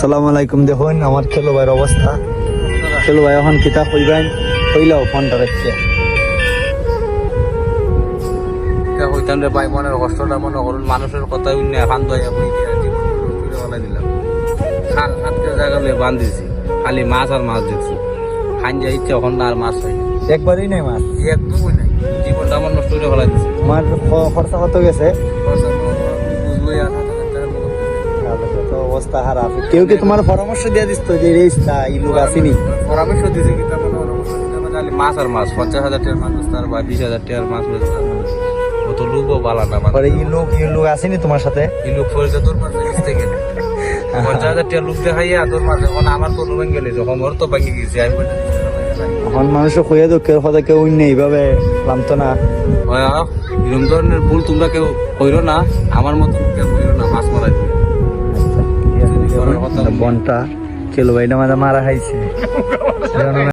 আসসালামু আলাইকুম দেখুন আমার খেলো ভাইয়ের অবস্থা। খেলো ভাই এখন কিতা কইবেন কইলাও ফোনটা রাখছে। হইতাম রে ভাই মনের কষ্টটা মনে করুন মানুষের কথা উন্নে খান দয়া দিলাম। জায়গা লয়ে বান্ধিছি খালি মাছ আর মাছ দেখছি খান যা ইচ্ছে ওখান আর মাছ হয়। একবারই নাই মাছ? একদমই নাই। জীবনটা আমার নষ্ট করে দিছে। তোমার খরচা কত গেছে? খরচা অবস্থা খারাপ। কেউ কি তোমার পরামর্শ দিয়ে দিস তো যে আসেনি? পরামর্শ দিছে পরামর্শ? খালি মাছ আর মাছ পঞ্চাশ হাজার টাকার মাছ বেচতে বা বিশ হাজার টাকার মাছ বেচতে অত লোকও বালা না মানে আসেনি তোমার সাথে? তোর বেচতে গেলে পঞ্চাশ হাজার টাকা লোক দেখাইয়া তোর এখন আমার তো নুবেন গেলে যখন ওর তো বাকি গেছে আমি এখন মানুষ কইয়া তো কেউ কথা কেউ অন্য এইভাবে নামতো না। এরকম ধরনের ভুল তোমরা কেউ কইরো না আমার মতো কেউ বনটা কেলো ভাইটা মারা খাইছে।